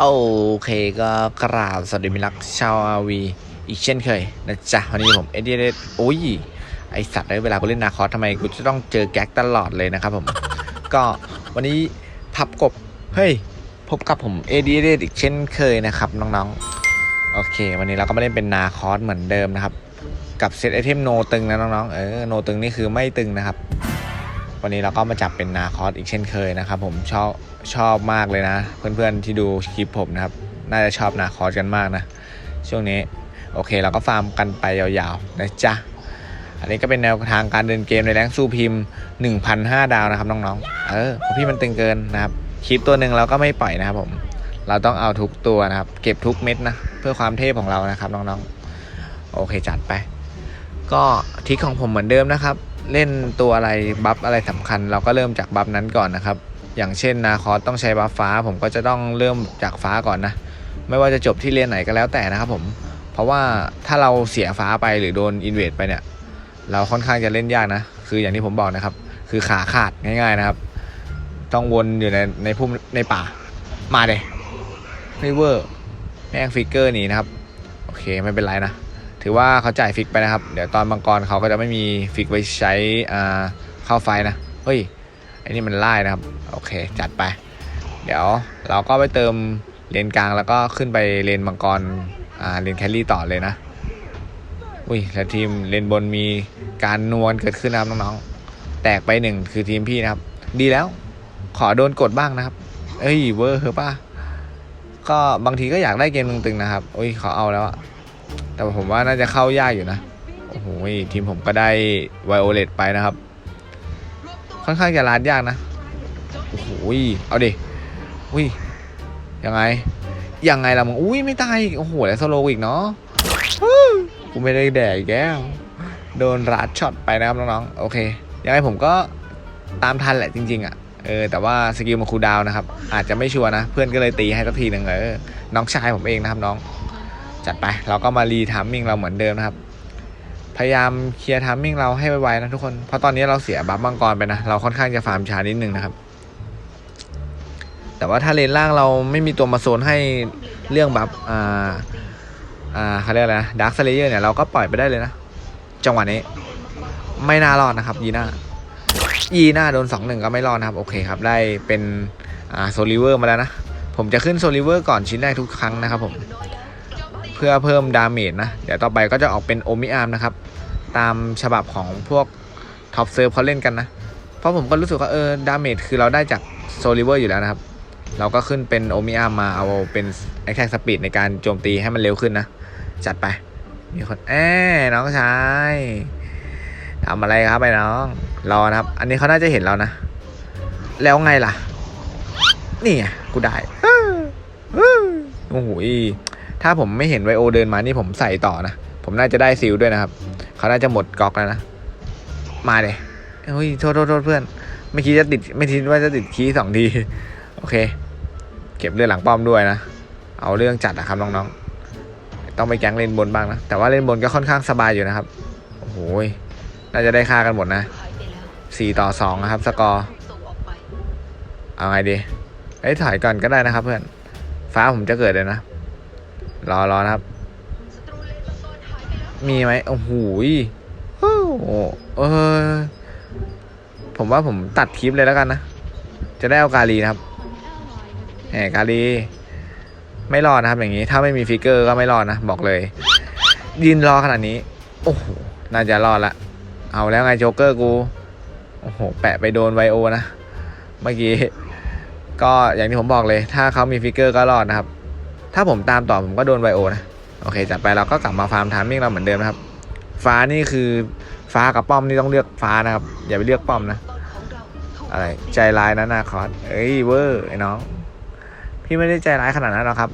โอเคก็กราบสวัสดีมิตรรักชาวอาวี อีกเช่นเคยนะจ๊ะ วันนี้ผมเอเดียเดโอ้ย ไอสัตว์เลยเวลากูเล่นนาคอสทำไมกูจะต้องเจอแก๊กตลอดเลยนะครับผม ก็วันนี้พับกบ เฮ้ย พบกับผมเอเดียเดอีกเช่นเคยนะครับ น้องๆ โอเค วันนี้เราก็มาเล่นเป็นนาคอสเหมือนเดิมนะครับ กับเซตไอเทมโนตึงนะน้องๆ เออโนตึงนี่คือไม่ตึงนะครับ วันนี้เราก็มาจับเป็นนาคอสอีกเช่นเคยนะครับ ผมชอบชอบมากเลยนะ เพื่อนๆที่ดูคลิปผมนะครับ น่าจะชอบนาคอสกันมากนะ ช่วงนี้โอเคเราก็ฟาร์มกันไปยาวๆนะจ๊ะ อันนี้ก็เป็นแนวทางการเดินเกมในแรงสู้พิมพ์ 1,005 ดาวนะครับน้องๆ เออพี่มันตึงเกินนะครับคลิปตัวหนึ่งเราก็ไม่ปล่อยนะครับผมเราต้องเอาทุกตัวนะครับ เก็บทุกเม็ดนะเพื่อความเทพของเรานะครับน้องๆ โอเคจัดไป ก็ทริคของผมเหมือนเดิมนะครับ เล่นตัวอะไรบัฟอะไรสำคัญ เราก็เริ่มจากบัฟนั้นก่อนนะครับ อย่างเช่นนาคอสต้องใช้บัฟฟ้า ผมก็จะต้องเริ่มจากฟ้าก่อนนะ ไม่ว่าจะจบที่เลนไหนก็แล้วแต่นะครับผม เพราะว่าถ้าเราเสียฟ้าไปหรือโดนอินเวดไปเนี่ย เราค่อนข้างจะเล่นยากนะ คืออย่างที่ผมบอกนะครับ คือขาขาดง่ายๆนะครับ ต้องวนอยู่ในในพุ่มในป่า มาเลยไม่เวอร์แม่งฟิกเกอร์หนีนะครับ โอเคไม่เป็นไรนะ ถือว่าเขาจ่ายฟิกไปนะครับ เดี๋ยวตอนมังกรเขาก็จะไม่มีฟิกไว้ใช้อ่าเข้าไฟนะเฮ้ยไอ้นี่มันไล่นะครับ โอเค จัดไป เดี๋ยวเราก็ไปเติมเลนกลางแล้วก็ขึ้นไปเลนมังกรอ่าเลนแคลรี่ต่อเลยนะอุ้ยแล้วทีมเลนบนมีการนวลเกิดขึ้นนะครับน้องๆแตกไปหนึ่งคือทีมพี่นะครับ ดีแล้วขอโดนกดบ้างนะครับ เอ้ยเวอร์เหรอป่ะก็บางทีก็อยากได้เกมตึงๆนะครับ อุ้ยขาเอาแล้วอะ แต่ผมว่าน่าจะเข้ายากอยู่นะ โอ้โหทีมผมก็ได้ไวโอเลตไปนะครับ ค่อนข้างจะลาดยากนะ โอ้โหเอาดิอุ้ยยังไง ยังไงล่ะมึงอุ้ยไม่ตายโอ้โหแล้วสโลอีกเนาะกูไม่ได้แดกแก้วโดนรัดช็อตไปนะครับน้องๆ โอเค ยังไงผมก็ตามทันแหละจริง ๆ อะ เออ แต่ว่าสกิลมาคูดาวน์นะครับ อาจจะไม่ชัวร์นะ เพื่อนก็เลยตีให้สักทีหนึ่งเออ น้องชายผมเองนะครับน้อง จัดไป เราก็มารีทามมิ่งเราเหมือนเดิมนะครับ พยายามเคลียร์ทามมิ่งเราให้ไวๆนะทุกคน เพราะตอนนี้เราเสียบัฟมังกรไปนะ เราค่อนข้างจะฟาร์มช้านิดนึงนะครับ แต่ว่าถ้าเลนล่างเราไม่มีตัวมาโซนให้เรื่องบัฟอ่าอ่าเขาเรียกอะไรนะดาร์คสเลเยอร์เนี่ยเราก็ปล่อยไปได้เลยนะ จังหวะนี้ ไม่น่ารอดนะครับยีน่ายีน่าโดนสองหนึ่งก็ไม่รอดนะครับ โอเคครับ ได้เป็นอ่าโซลิเวอร์มาแล้วนะ ผมจะขึ้นโซลิเวอร์ก่อนชิ้นแรกทุกครั้งนะครับผม พื่อเพิ่มดาเมจนะ เดี๋ยวต่อไปก็จะออกเป็นโอมิอาร์มนะครับ ตามฉบับของพวกท็อปเซิร์ฟเขาเล่นกันนะ เพราะผมก็รู้สึกว่าเออดาเมจคือเราได้จากโซลิเวอร์อยู่แล้วนะครับ เราก็ขึ้นเป็นโอมิอาร์มมาเอาเป็นแอคแท็กสปีดในการโจมตีให้มันเร็วขึ้นนะ จัดไป มีคนแอบน้องชายทำอะไรครับไอ้น้อง รอนะครับ อันนี้เขาน่าจะเห็นเรานะ แล้วไงล่ะ นี่ไงกูได้โอ้โห ถ้าผมไม่เห็นไวโอเดินมานี่ผมใส่ต่อนะ ผมน่าจะได้ซิลด้วยนะครับ เขาน่าจะหมดก๊อกแล้วนะ มาเลยเฮ้ยโทษโทษเพื่อน ไม่คิดจะติดไม่คิดว่าจะติดคีสองที โอเค เก็บเลือดหลังป้อมด้วยนะ เอาเรื่องจัดนะครับน้องๆ ต้องไปแก๊งเล่นบนบ้างนะ แต่ว่าเล่นบนก็ค่อนข้างสบายอยู่นะครับ โอ้โห น่าจะได้ค่ากันหมดนะสี่ต่อสองนะครับ สกอร์ เอาไงดีเอ้ยถอยก่อนก็ได้นะครับเพื่อน ฟ้าผมจะเกิดเลยนะ รอรอนะครับ มีไหมโอ้โหโอ้โหเออ ผมว่าผมตัดคลิปเลยแล้วกันนะ จะได้เอากาลีนะครับแหมกาลี ไม่รอดนะครับ อย่างนี้ ถ้าไม่มีฟิกเกอร์ก็ไม่รอดนะ บอกเลย ยืนรอขนาดนี้ โอ้โห น่าจะรอดละ เอาแล้วไงโจ๊กเกอร์กู โอ้โห แปะไปโดนไวโอนะ เมื่อกี้ ก็อย่างที่ผมบอกเลย ถ้าเขามีฟิกเกอร์ก็รอดนะครับ ถ้าผมตามต่อผมก็โดนไวโอนะ โอเค จัดไปเราก็กลับมาฟาร์มทามมิ่งเราเหมือนเดิมนะครับ ฟ้านี่คือฟ้ากับป้อมนี่ต้องเลือกฟ้านะครับ อย่าไปเลือกป้อมนะ อะไรใจร้ายนะนาคอสเอ้ยเวอร์ไอ้น้อง พี่ไม่ได้ใจร้ายขนาดนั้นหรอกครับ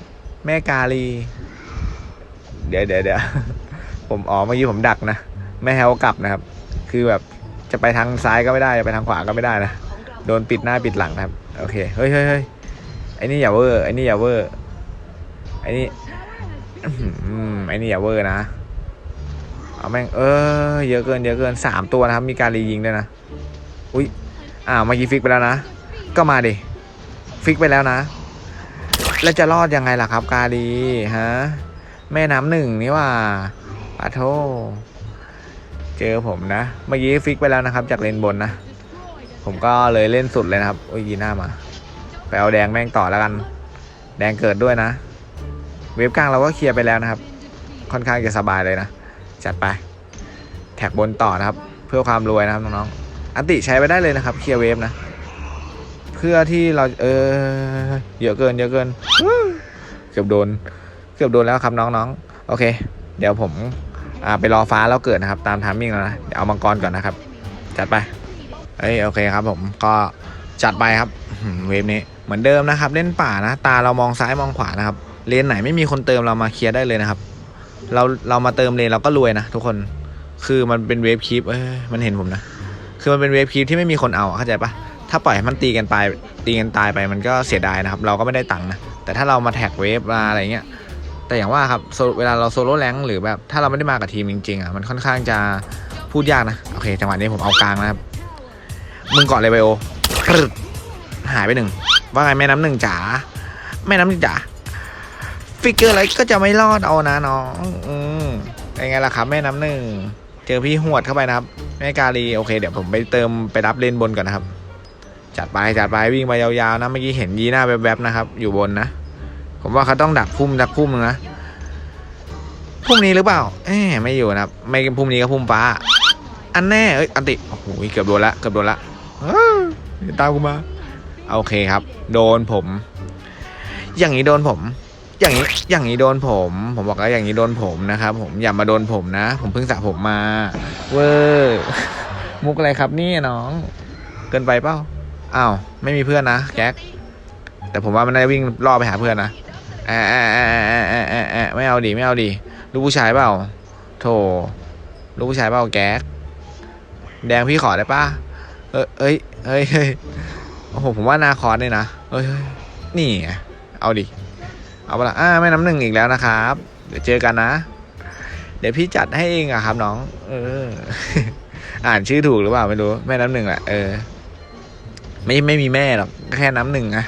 แม่กาลี เดี๋ยวเดี๋ยวเดี๋ยวผมอ๋อเมื่อกี้ผมดักนะไม่ให้เขากลับนะครับ คือแบบจะไปทางซ้ายก็ไม่ได้จะไปทางขวาก็ไม่ได้นะ โดนปิดหน้าปิดหลังครับ โอเค เฮ้ยเฮ้ยเฮ้ยไอ้นี่อย่าเวอร์ไอ้นี่อย่าเวอร์ ไอ้นี่ไอ้นี่อย่าเวอร์นะ เอาแม่งเออเยอะเกินเยอะเกินสามตัวนะครับ มีการรียิงด้วยนะ อุ้ยอ้าเมื่อกี้ฟิกไปแล้วนะ ก็มาดิฟิกไปแล้วนะ แล้วจะรอดยังไงล่ะครับ กาลีฮะ แม่น้ำหนึ่งนี่ว่าปาโทเจอผมนะ เมื่อกี้ฟิกไปแล้วนะครับ จากเลนบนนะ ผมก็เลยเล่นสุดเลยนะครับ โอ้ยยีหน้ามา ไปเอาแดงแม่งต่อแล้วกัน แดงเกิดด้วยนะ เวฟกลางเราก็เคลียร์ไปแล้วนะครับ ค่อนข้างจะสบายเลยนะ จัดไป แท็กบนต่อนะครับ เพื่อความรวยนะครับน้องๆอันติใช้ไปได้เลยนะครับ เคลียร์เวฟนะ เพื่อที่เราเออเยอะเกิน เยอะเกิน เกือบโดน เกือบโดนแล้วครับน้องๆ โอเค เดี๋ยวผมไปรอฟ้าแล้วเกิดนะครับ ตามทามมิ่งแล้วนะ เดี๋ยวเอามังกรก่อนนะครับ จัดไปเอ้ยโอเคครับผมก็จัดไปครับเวฟนี้เหมือนเดิมนะครับ เล่นป่านะ ตาเรามองซ้ายมองขวานะครับ เลนไหนไม่มีคนเติมเรามาเคลียร์ได้เลยนะครับ เราเรามาเติมเลนเราก็รวยนะทุกคนคือมันเป็นเวฟคีปเอ้ยมันเห็นผมนะ คือมันเป็นเวฟคีปที่ไม่มีคนเอาเข้าใจปะถ้าปล่อยให้มันตีกันตายตีกันตายไปมันก็เสียดายนะครับ เราก็ไม่ได้ตังค์นะ แต่ถ้าเรามาแท็กเวฟมาอะไรเงี้ย แต่อย่างว่าครับเวลาเราโซโล่แรงหรือแบบถ้าเราไม่ได้มากับทีมจริงๆอะมันค่อนข้างจะพูดยากนะ โอเคจังหวะนี้ผมเอากลางนะครับ มึงก่อนเลยไบโอหายไปหนึ่งว่าไงแม่น้ำหนึ่งจ๋าแม่น้ำหนึ่งจ๋า ฟิกเกอร์อะไรก็จะไม่รอดเอานะน้อง อืมเป็นไงล่ะครับแม่น้ำหนึ่ง เจอพี่หวดเข้าไปนะครับ แม่กาลีโอเคเดี๋ยวผมไปเติมไปรับเลนบนก่อนนะครับ จัดไปจัดไปวิ่งไปยาวๆนะเมื่อกี้เห็นยีหน้าแวบๆนะครับ อยู่บนนะ ผมว่าเขาต้องดักพุ่มดักพุ่มนะพุ่มนี้หรือเปล่า เอ๊ไม่อยู่นะครับ ไม่พุ่มนี้ก็พุ่มฟ้า อันแน่เอ้ยอันติโอ้โหเกือบโดนละเกือบโดนละตามกูมา โอเคครับ โดนผม อย่างนี้โดนผม อย่างนี้อย่างนี้โดนผม ผมบอกแล้วอย่างนี้โดนผมนะครับผมอย่ามาโดนผมนะ ผมเพิ่งสระผมมา เวอร์มุกอะไรครับนี่น้อง เกินไปเปล่าอ้าวไม่มีเพื่อนนะแก๊กแต่ผมว่ามันได้วิ่งล่อไปหาเพื่อนนะแอะแอะแอะแอะแอะแอะแอะไม่เอาดีไม่เอาดีลูกผู้ชายเปล่าโถลูกผู้ชายเปล่าแก๊กแดงพี่ขอได้ป่ะเอ้ยเอ้ยเอ้ยเฮ้ยโอ้โหผมว่านาคอสเนี่ยนะเอ้ยเฮ้ยนี่เอาดิ เอาไปละอ่าแม่น้ำหนึ่งอีกแล้วนะครับ เดี๋ยวเจอกันนะ เดี๋ยวพี่จัดให้เองอะครับน้อง เออ อ่านชื่อถูกหรือเปล่าไม่รู้ แม่น้ำหนึ่งแหละเออ ไม่ไม่มีแม่หรอกแค่น้ำหนึ่งอะ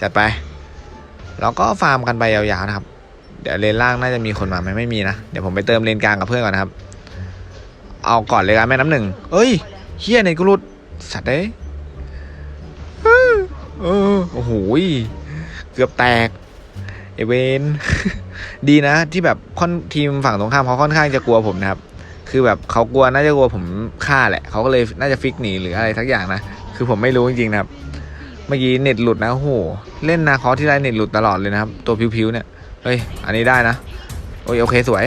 จัดไปเราก็ฟาร์มกันไปยาวๆนะครับ เดี๋ยวเลนล่างน่าจะมีคนมาไหมไม่มีนะเดี๋ยวผมไปเติมเลนกลางกับเพื่อนก่อนนะครับ เอาก่อนเลยกันแม่น้ำหนึ่งเอ้ยเฮียในกรุดสัตว์เอ้เออโอ้โหเกือบแตก ไอเวนดีนะ ที่แบบค่อนทีมฝั่งตรงข้ามเขาค่อนข้างจะกลัวผมนะครับ คือแบบเขากลัวน่าจะกลัวผมฆ่าแหละเขาก็เลยน่าจะฟิกหนีหรืออะไรทักอย่างนะคือผมไม่รู้จริงๆนะครับ เมื่อกี้เน็ตหลุดนะโหเล่นนาคอสที่ไรเน็ตหลุดตลอดเลยนะครับ ตัวพิวๆเนี่ยเฮ้ยอันนี้ได้นะโอ้ยโอเคสวย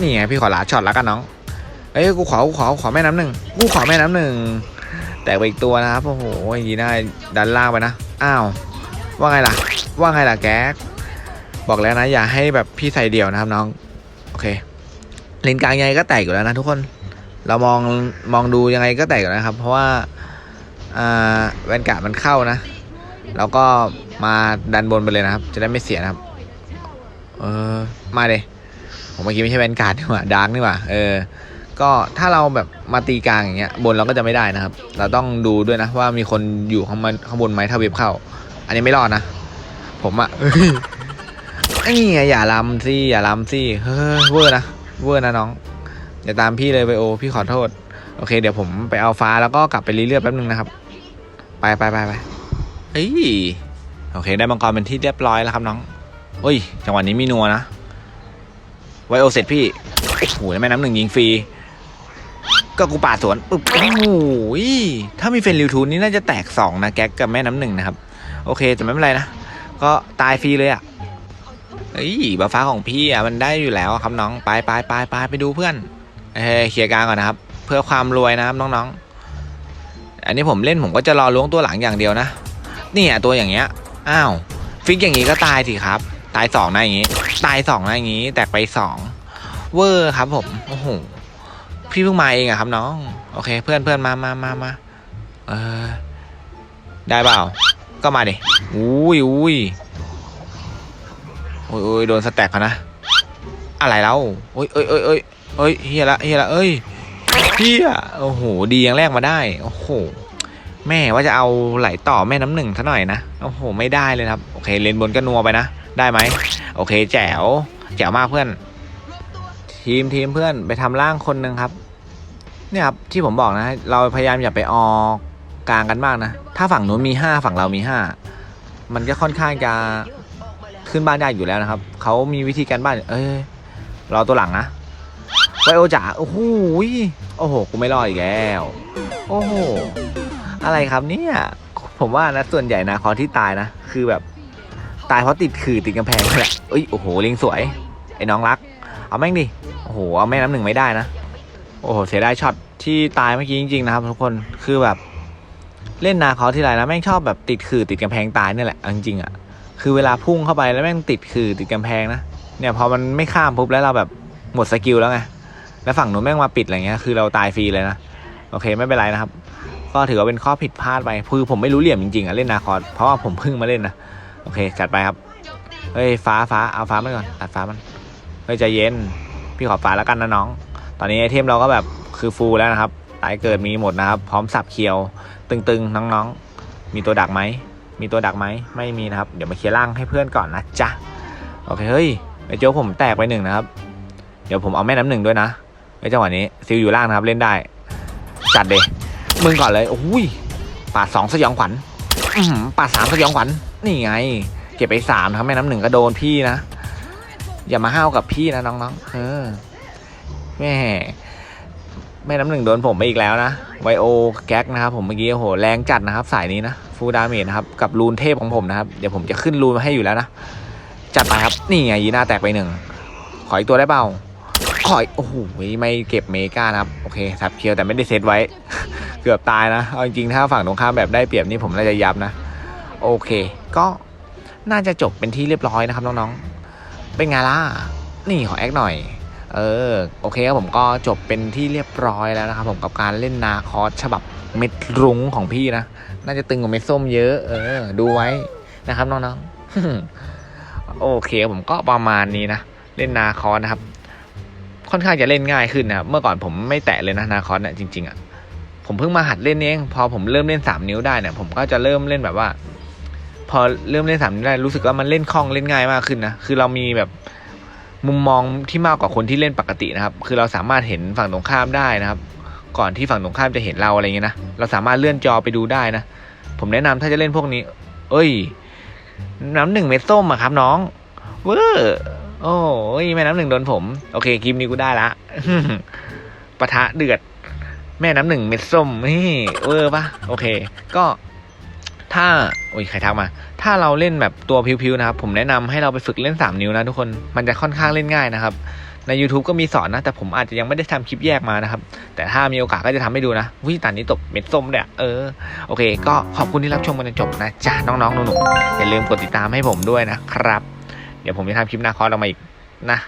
นี่ไงพี่ขอลาช็อตแล้วกันน้องเอ้ยกูขอกูขอขอแม่น้ำหนึ่งกูขอแม่น้ำหนึ่งแตกไปอีกตัวนะครับโอ้โหยีน่าดันล่างไปนะอ้าวว่าไงล่ะ ว่าไงล่ะแก๊ก บอกแล้วนะ อย่าให้แบบพี่ใส่เดี่ยวนะครับน้อง โอเคเลนกลางยังไงก็แตกอยู่แล้วนะทุกคน เรามองมองดูยังไงก็แตกอยู่นะครับ เพราะว่าแวนการ์ดมันเข้านะ แล้วก็มาดันบนไปเลยนะครับ จะได้ไม่เสียนะครับ เออมาเลยผมเมื่อกี้ไม่ใช่แวนการ์ดนี่หว่าดาร์กนี่หว่าเออ ก็ถ้าเราแบบมาตีกลางอย่างเงี้ย บนเราก็จะไม่ได้นะครับ เราต้องดูด้วยนะ ว่ามีคนอยู่ข้างบนข้างบนไหมถ้าเว็บเข้า อันนี้ไม่รอดนะ ผมอะไอ้ยไงอย่าลำสิอย่าลำสิเฮ้ยเวอร์นะเวอร์นะน้องอย่าตามพี่เลยไบโอ พี่ขอโทษ โอเค เดี๋ยวผมไปเอาฟ้าแล้วก็กลับไปรีเลือดแป๊บนึงนะครับ ไปไปไปไปเฮ้ยโอเค ได้มังกรเป็นที่เรียบร้อยแล้วครับน้องเฮ้ย จังหวะนี้มีนัวนะ ไวโอเสร็จพี่โอ้โหแม่น้ำหนึ่งยิงฟรี ก็กูปาดสวนปึ๊บโอ้ยถ้ามีเฟนริวทูนนี่น่าจะแตกสองนะแก๊กกับแม่น้ำหนึ่งนะครับ โอเคแต่ไม่เป็นไรนะ ก็ตายฟรีเลยอะ่ะ เอ้ยบัฟฟ้าของพี่อะมันได้อยู่แล้วครับน้องไปไปไปไปไปดูเพื่อนเฮ้เคลียร์กลางก่อนนะครับ เพื่อความรวยนะครับน้องๆ อันนี้ผมเล่นผมก็จะรอล้วงตัวหลังอย่างเดียวนะนี่อะตัวอย่างเงี้ยอ้าวฟิกอย่างงี้ก็ตายสิครับ ตายสองนะอย่างงี้ ตายสองนะอย่างงี้ แตกไปสองเวอร์ครับผมโอ้โหพี่เพิ่งมาเองอะครับน้อง โอเค เพื่อนเพื่อนมามามามาเออได้เปล่าก็มาดิอุ้ยอุ้ย อ้ยโอ้ยโดนสแต็กเขานะ อะไรแล้วโอ้ยเอ้ยเอ้ยเอ้ยเอ้ยเฮียละเฮียละเอ้ยเฮียโอ้โหดีย่างแรกมาได้ โอ้โห แม่ว่าจะเอาไหลต่อแม่น้ำหนึ่งซะหน่อยนะ โอ้โห ไม่ได้เลยครับ โอเค เลนบนก็นัวไปนะ ได้ไหม โอเค แจ๋ว แจ๋วมากเพื่อน ทีมทีมเพื่อนไปทำร่างคนหนึ่งครับ เนี่ยครับ ที่ผมบอกนะ เราพยายามอย่าไปออกกลางกันมากนะ ถ้าฝั่งนู้นมีห้าฝั่งเรามีห้า มันก็ค่อนข้างจะ ขึ้นบ้านได้อยู่แล้วนะครับเขามีวิธีการบ้าน เอ้ยรอตัวหลังนะไวโอจ๋าโอ้โหโอ้โหกูไม่รอดอีกแล้ว โอ้โหอะไรครับเนี่ยผมว่านะส่วนใหญ่นะคอที่ตายนะ คือแบบตายเพราะติดขื่อติดกำแพงนี่แหละเอ้ยโอ้โหลิงสวยไอ้น้องรัก เอาแม่งดิโอ้โหเอาแม่น้ำหนึ่งไม่ได้นะโอ้โหเสียดายช็อตที่ตายเมื่อกี้จริงๆนะครับ ทุกคนคือแบบเล่นนาคอที่ไรนะแม่งชอบแบบติดขื่อติดกำแพงตายเนี่ยแหละจริงๆอะ คือเวลาพุ่งเข้าไปแล้วแม่งติดขื่อติดกำแพงนะเนี่ยพอมันไม่ข้ามปุ๊บแล้วเราแบบหมดสกิลแล้วไงแล้วฝั่งนู้นแม่งมาปิดอะไรเงี้ยคือเราตายฟรีเลยนะโอเคไม่เป็นไรนะครับ ก็ถือว่าเป็นข้อผิดพลาดไปคือผมไม่รู้เหลี่ยมจริงๆอะเล่นนาคอเพราะว่าผมเพิ่งมาเล่นนะโอเคจัดไปครับเฮ้ยฟ้าฟ้าเอาฟ้ามันก่อนตัดฟ้ามันเฮ้ยใจเย็นพี่ขอฟ้าแล้วกันนะน้อง ตอนนี้ไอเทมเราก็แบบคือฟูลแล้วนะครับตายเกิดมีหมดนะครับ พร้อมสับเคียว ตึงๆน้องๆมีตัวดักไหม มีตัวดักไหมไม่มีนะครับ เดี๋ยวมาเคลียร์ล่างให้เพื่อนก่อนนะจ๊ะโอเคเฮ้ยไอโจ้ผมแตกไปหนึ่งนะครับ เดี๋ยวผมเอาแม่น้ำหนึ่งด้วยนะไอจังหวะนี้ซิลอยู่ล่างนะครับเล่นได้จัดเดมึงก่อนเลยโอ้ยปาดสองสยองขวัญปาดสามสยองขวัญนี่ไง เก็บไปสามนะครับแม่น้ำหนึ่งก็โดนพี่นะอย่ามาห้าวกับพี่นะน้องๆเออแม่แม่น้ำหนึ่งโดนผมไปอีกแล้วนะไวโอแก๊กนะครับผมเมื่อกี้โอ้โหแรงจัดนะครับสายนี้นะ ฟูดาเมจนะครับ กับรูนเทพของผมนะครับ เดี๋ยวผมจะขึ้นรูนมาให้อยู่แล้วนะ จัดไปครับ นี่ไงยีน่าแตกไปหนึ่ง ขออีกตัวได้เปล่า ขออีกโอ้โหไม่เก็บเมกานะครับ โอเคสับเคียวแต่ไม่ได้เซตไว้ เกือบตายนะ เอาจริงๆถ้าฝั่งตรงข้ามแบบได้เปรียบนี่ผมน่าจะยับนะ โอเค ก็น่าจะจบเป็นที่เรียบร้อยนะครับน้องๆ เป็นไงล่ะ นี่ขอแอคหน่อยเออโอเคครับผมก็จบเป็นที่เรียบร้อยแล้วนะครับผมกับการเล่นนาคอสฉบับ เม็ดรุ้งของพี่นะ น่าจะตึงกว่าเม็ดส้มเยอะ เออ ดูไว้นะครับน้องๆ โอเคผมก็ประมาณนี้นะ เล่นนาคอสนะครับ ค่อนข้างจะเล่นง่ายขึ้นนะครับเมื่อก่อนผมไม่แตะเลยนะนาคอสเนี่ยจริงๆอะ ผมเพิ่งมาหัดเล่นเอง พอผมเริ่มเล่นสามนิ้วได้เนี่ยผมก็จะเริ่มเล่นแบบว่า พอเริ่มเล่นสามนิ้วได้รู้สึกว่ามันเล่นคล่องเล่นง่ายมากขึ้นนะ คือเรามีแบบมุมมองที่มากกว่าคนที่เล่นปกตินะครับ คือเราสามารถเห็นฝั่งตรงข้ามได้นะครับ ก่อนที่ฝั่งตรงข้ามจะเห็นเราอะไรเงี้ยนะเราสามารถเลื่อนจอไปดูได้นะ ผมแนะนำถ้าจะเล่นพวกนี้ เอ้ย น้ำหนึ่งเม็ดส้มอะครับน้องเวอร์โอ้ยแม่น้ำหนึ่งโดนผม โอเคคลิปนี้กูได้ละปะทะเดือด แม่น้ำหนึ่งเม็ดส้มนี่เวอร์ปะโอเค ก็ถ้าโอ้ยใครทักมา ถ้าเราเล่นแบบตัวพิวๆนะครับ ผมแนะนำให้เราไปฝึกเล่น 3 นิ้วนะทุกคนมันจะค่อนข้างเล่นง่ายนะครับ ใน YouTube ก็มีสอนนะ แต่ผมอาจจะยังไม่ได้ทำคลิปแยกมานะครับ แต่ถ้ามีโอกาสก็จะทำให้ดูนะวิตานนี้ตกเม็ดส้มเนี่ยเออโอเค ก็ขอบคุณที่รับชมกันจนจบนะจ้าน้องๆหนูๆอย่าลืมกดติดตามให้ผมด้วยนะครับ เดี๋ยวผมจะทำคลิปหน้าคอร์สออกมาอีกนะ